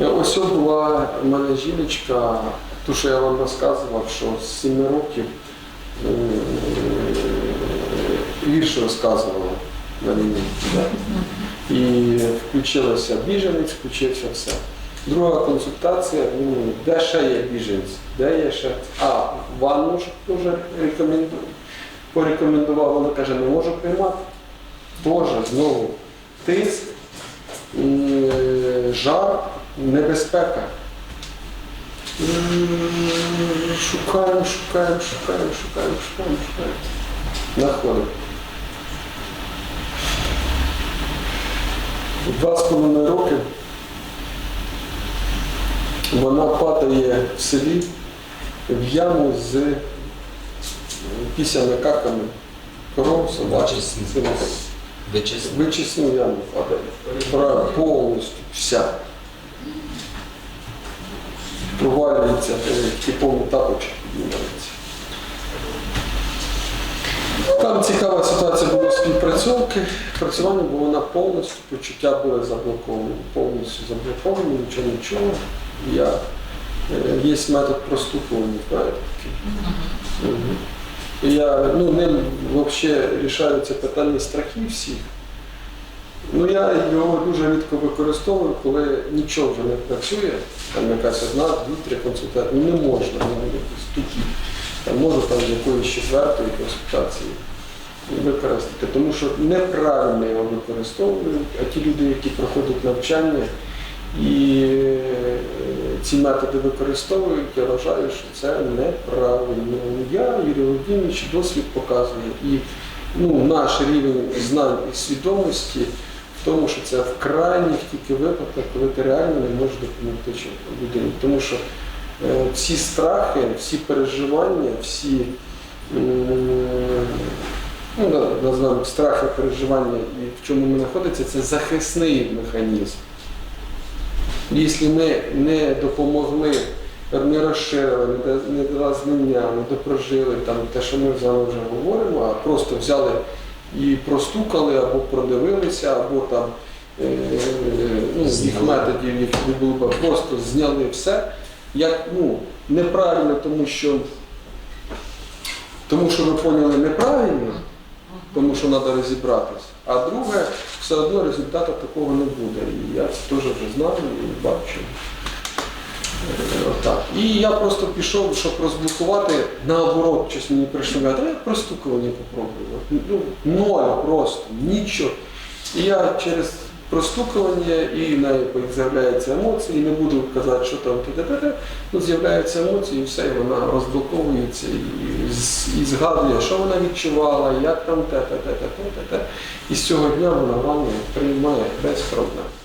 Е, Ось була в мене жіночка, ту, що я вам розказував, що з 7 років е, вірші розказувала на війні. І включилася біженець, включився все. Друга консультація, ну, де ще є біженці, де є ще. А, ванну дуже рекоменду... порекомендував, вона каже, не можу приймати. Боже, знову тиск, е, жар, небезпека. Шукаємо, шукаємо, шукаємо, шукаємо, шукаємо, шукаємо. Знаходимо. Два з половиною роки вона падає в селі в яму з е, пісями, каками, коров, собачок. Вичисну яму падає. Повністю вся. Провалюється, е, ті повні тапочки. Там цікава ситуація була співпрацьовки, працювання, бо вона повністю, почуття були заблоковані, повністю заблоковані, нічого не чула. Я, е, є метод простукування. Мгм. І Я, ну, ним взагалі рішаються питання страхів всіх. Ну, я його дуже рідко використовую, коли нічого вже не працює, там якась одна, дві, три консультації. Ну, не можна, ну, якісь тупі. Там можу там якоїсь четвертої консультації використати, тому що неправильно його використовують, а ті люди, які проходять навчання і е, ці методи використовують, я вважаю, що це неправильно. Я, Юрій Володимирович, досвід показує. І ну, наш рівень знань і свідомості тому, що це в крайніх тільки випадках, коли ти реально не можеш допомогти людині. Тому що е, всі страхи, всі переживання, всі м, ну, назвемо страхи, переживання і в чому ми знаходиться, це захисний механізм. Якщо не, не допомогли, не розширили, не да- не дали знання, не допрожили там, те, що ми з вами вже говоримо, а просто взяли і простукали, або продивилися, або там е, ну, з їх методів, які б просто зняли все, як ну, неправильно, тому що, тому що ви поняли неправильно, тому що треба розібратися. А друге, все одно результату такого не буде. І я це теж вже знаю і бачу. Отак. І я просто пішов, щоб розблокувати, наоборот, щось мені прийшло, а давай простукування попробую. Ну, ноль просто, нічого. І я через простукування і неї з'являються емоції, і не буду казати, що там т.д. Ну, з'являються емоції, і все, і вона розблоковується і, і згадує, що вона відчувала, як там те, те, те, те, те, те. І з цього дня вона ванну приймає без проблем.